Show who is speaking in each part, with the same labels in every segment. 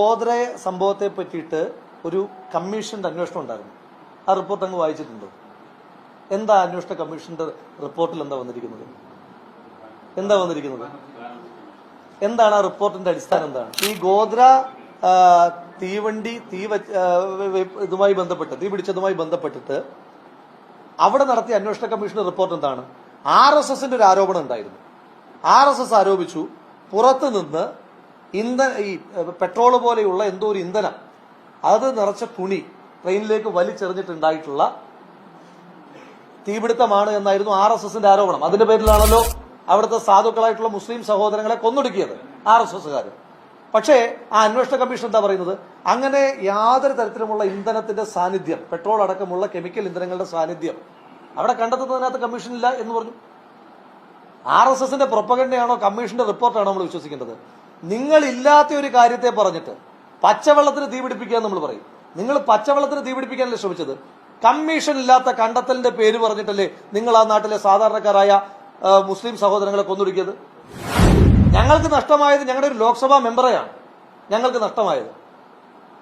Speaker 1: ഗോദ്ര സംഭവത്തെ പറ്റിയിട്ട് ഒരു കമ്മീഷന്റെ അന്വേഷണം ഉണ്ടായിരുന്നു. ആ റിപ്പോർട്ട് അങ്ങ് വായിച്ചിട്ടുണ്ടോ? എന്താ അന്വേഷണ കമ്മീഷന്റെ റിപ്പോർട്ടിൽ എന്താ വന്നിരിക്കുന്നത്? എന്താ വന്നിരിക്കുന്നത്? എന്താണ് ആ റിപ്പോർട്ടിന്റെ അടിസ്ഥാനം എന്താണ്? ഈ ഗോദ്ര തീവണ്ടി തീ ഇതുമായി ബന്ധപ്പെട്ട് തീ പിടിച്ചതുമായി ബന്ധപ്പെട്ടിട്ട് അവിടെ നടത്തിയ അന്വേഷണ കമ്മീഷന്റെ റിപ്പോർട്ട് എന്താണ്? ആർ എസ് എസിന്റെ ഒരു ആരോപണം ഉണ്ടായിരുന്നു. ആർ എസ് എസ് ആരോപിച്ചു പുറത്തു നിന്ന് ഇന്ധന ഈ പെട്രോൾ പോലെയുള്ള എന്തോ ഒരു ഇന്ധനം. അത് നിറച്ച തുണി ട്രെയിനിലേക്ക് വലിച്ചെറിഞ്ഞിട്ടുണ്ടായിട്ടുള്ള തീപിടുത്തമാണ് എന്നായിരുന്നു ആർ എസ് എസിന്റെ ആരോപണം. അതിന്റെ പേരിലാണല്ലോ അവിടുത്തെ സാധുക്കളായിട്ടുള്ള മുസ്ലിം സഹോദരങ്ങളെ കൊന്നൊടുക്കിയത് ആർ എസ് എസുകാർ പക്ഷേ ആ അന്വേഷണ കമ്മീഷൻ എന്താ പറയുന്നത്? അങ്ങനെ യാതൊരു തരത്തിലുമുള്ള ഇന്ധനത്തിന്റെ സാന്നിധ്യം പെട്രോൾ അടക്കമുള്ള കെമിക്കൽ ഇന്ധനങ്ങളുടെ സാന്നിധ്യം അവിടെ കണ്ടെത്തുന്നതിനകത്ത് കമ്മീഷനില്ല എന്ന് പറഞ്ഞു. ആർ എസ് എസിന്റെ പ്രൊപ്പഗണ്ടയാണോ കമ്മീഷന്റെ റിപ്പോർട്ടാണോ നമ്മൾ വിശ്വസിക്കേണ്ടത്? നിങ്ങൾ ഇല്ലാത്ത ഒരു കാര്യത്തെ പറഞ്ഞിട്ട് പച്ചവെള്ളത്തിന് തീപിടിപ്പിക്കുക നമ്മൾ പറയും. നിങ്ങൾ പച്ചവെള്ളത്തിന് തീപിടിപ്പിക്കാനല്ലേ ശ്രമിച്ചത്? കമ്മീഷൻ ഇല്ലാത്ത കണ്ടെത്തലിന്റെ പേര് പറഞ്ഞിട്ടല്ലേ നിങ്ങൾ ആ നാട്ടിലെ സാധാരണക്കാരായ മുസ്ലിം സഹോദരങ്ങളെ കൊന്നൊടുക്കിയത്? ഞങ്ങൾക്ക് നഷ്ടമായത് ഞങ്ങളുടെ ഒരു ലോക്സഭാ മെമ്പറെയാണ്. ഞങ്ങൾക്ക് നഷ്ടമായത്.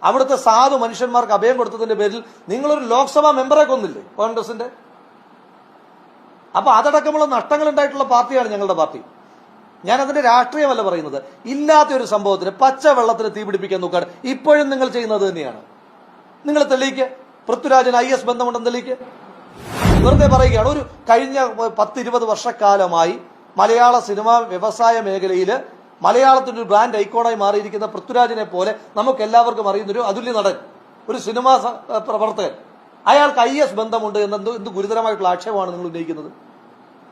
Speaker 1: അവിടുത്തെ സാധു മനുഷ്യന്മാർക്ക് അഭയം കൊടുത്തതിന്റെ പേരിൽ നിങ്ങളൊരു ലോക്സഭാ മെമ്പറെ കൊന്നില്ലേ കോൺഗ്രസിന്റെ? അപ്പൊ അതടക്കമുള്ള നഷ്ടങ്ങൾ ഉണ്ടായിട്ടുള്ള പാർട്ടിയാണ് ഞങ്ങളുടെ പാർട്ടി. ഞാൻ അതിന്റെ രാഷ്ട്രീയമല്ല പറയുന്നത്. ഇല്ലാത്ത ഒരു സംഭവത്തിന് പച്ച വെള്ളത്തിന് തീപിടിപ്പിക്കാൻ നോക്കുകയാണ്. ഇപ്പോഴും നിങ്ങൾ ചെയ്യുന്നത് തന്നെയാണ്. നിങ്ങൾ തെളിയിക്കുക പൃഥ്വിരാജന് ഐ എസ് ബന്ധമുണ്ടെന്ന് തെളിയിക്കുക വെറുതെ പറയുകയാണ്. ഒരു കഴിഞ്ഞ പത്തിരുപത് വർഷക്കാലമായി മലയാള സിനിമ വ്യവസായ മേഖലയിൽ മലയാളത്തിന്റെ ഒരു ബ്രാൻഡ് ഐക്കോണായി മാറിയിരിക്കുന്ന പൃഥ്വിരാജിനെ പോലെ നമുക്ക് എല്ലാവർക്കും അറിയുന്നൊരു അതുല്യ നടൻ ഒരു സിനിമാ പ്രവർത്തകൻ. അയാൾക്ക് ഐ എസ് ബന്ധമുണ്ട് എന്ന എന്ത് ഗുരുതരമായിട്ടുള്ള ആക്ഷേപമാണ് നിങ്ങൾ ഉന്നയിക്കുന്നത്.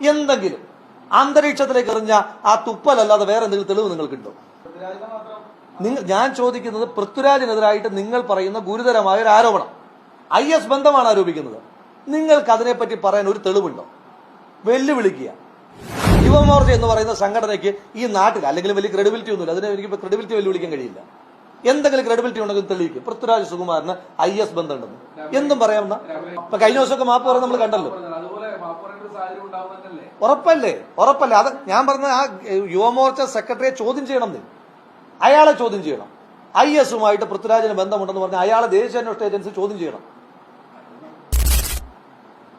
Speaker 1: എന്തെങ്കിലും അന്തരീക്ഷത്തിലേക്ക് എറിഞ്ഞ ആ തുപ്പലല്ലാതെ വേറെ എന്തെങ്കിലും തെളിവ് നിങ്ങൾക്കുണ്ടോ? നിങ്ങൾ ഞാൻ ചോദിക്കുന്നത് പൃഥ്വിരാജിനെതിരായിട്ട് നിങ്ങൾ പറയുന്ന ഗുരുതരമായ ഒരു ആരോപണം. ഐ എസ് ബന്ധമാണ് ആരോപിക്കുന്നത്. നിങ്ങൾക്ക് അതിനെപ്പറ്റി പറയാൻ ഒരു തെളിവുണ്ടോ? വെല്ലുവിളിക്കുക. യുവമോർച്ച എന്ന് പറയുന്ന സംഘടനയ്ക്ക് ഈ നാട്ടിൽ അല്ലെങ്കിൽ വലിയ ക്രെഡിബിലിറ്റി ഒന്നുമില്ല. അതിനെ എനിക്ക് ക്രെഡിബിലിറ്റി വെല്ലുവിളിക്കാൻ കഴിയില്ല. എന്തെങ്കിലും ക്രെഡിബിലിറ്റി ഉണ്ടെങ്കിൽ തെളിയിക്കും പൃഥ്വിരാജ് സുകുമാരന് ഐ എസ് ബന്ധമുണ്ടെന്ന്. എന്തും പറയാമെന്ന കഴിഞ്ഞ ദിവസമൊക്കെ മാപ്പ് പറഞ്ഞ് നമ്മൾ കണ്ടല്ലോ. ഉറപ്പല്ലേ? ഉറപ്പല്ലേ? അത് ഞാൻ പറഞ്ഞ ആ യുവമോർച്ച സെക്രട്ടറിയെ ചോദ്യം ചെയ്യണം അയാളെ ചോദ്യം ചെയ്യണം. ഐ എസുമായിട്ട് പൃഥ്വിരാജിന് ബന്ധമുണ്ടെന്ന് പറഞ്ഞ അയാളെ ദേശീയ അന്വേഷണ ഏജൻസി ചോദ്യം ചെയ്യണം.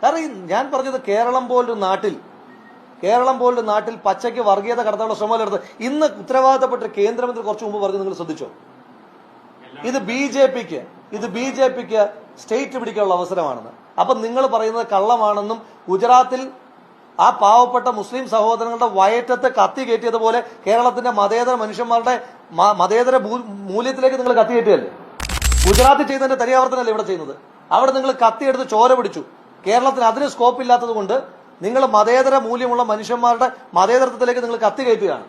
Speaker 1: കാരണം ഞാൻ പറഞ്ഞത് കേരളം പോലൊരു നാട്ടിൽ കേരളം പോലൊരു നാട്ടിൽ പച്ചയ്ക്ക് വർഗീയത കടത്താനുള്ള ശ്രമം എടുത്ത് ഇന്ന് ഉത്തരവാദിത്തപ്പെട്ട കേന്ദ്രമന്ത്രി കുറച്ചു മുമ്പ് പറഞ്ഞു നിങ്ങൾ ശ്രദ്ധിച്ചോ? ഇത് ബി ജെ പിക്ക് ഇത് ബി ജെ പിക്ക് സ്റ്റേറ്റ് പിടിക്കാനുള്ള അവസരമാണെന്ന്. അപ്പൊ നിങ്ങൾ പറയുന്നത് കള്ളമാണെന്നും ഗുജറാത്തിൽ ആ പാവപ്പെട്ട മുസ്ലിം സഹോദരങ്ങളുടെ വയറ്റത്ത് കത്തി കയറ്റിയതുപോലെ കേരളത്തിന്റെ മതേതര മനുഷ്യന്മാരുടെ മതേതര മൂല്യത്തിലേക്ക് നിങ്ങൾ കത്തി കയറ്റിയല്ലേ ഗുജറാത്തിൽ ചെയ്യുന്നതിന്റെ തനിയാവർത്തനല്ലേ ഇവിടെ ചെയ്യുന്നത്? അവിടെ നിങ്ങൾ കത്തിയെടുത്ത് ചോര പിടിച്ചു. കേരളത്തിന് അതിന് സ്കോപ്പ് ഇല്ലാത്തത് കൊണ്ട് നിങ്ങൾ മതേതര മൂല്യമുള്ള മനുഷ്യന്മാരുടെ മതേതരത്വത്തിലേക്ക് നിങ്ങൾ കത്തി കയറ്റുകയാണ്.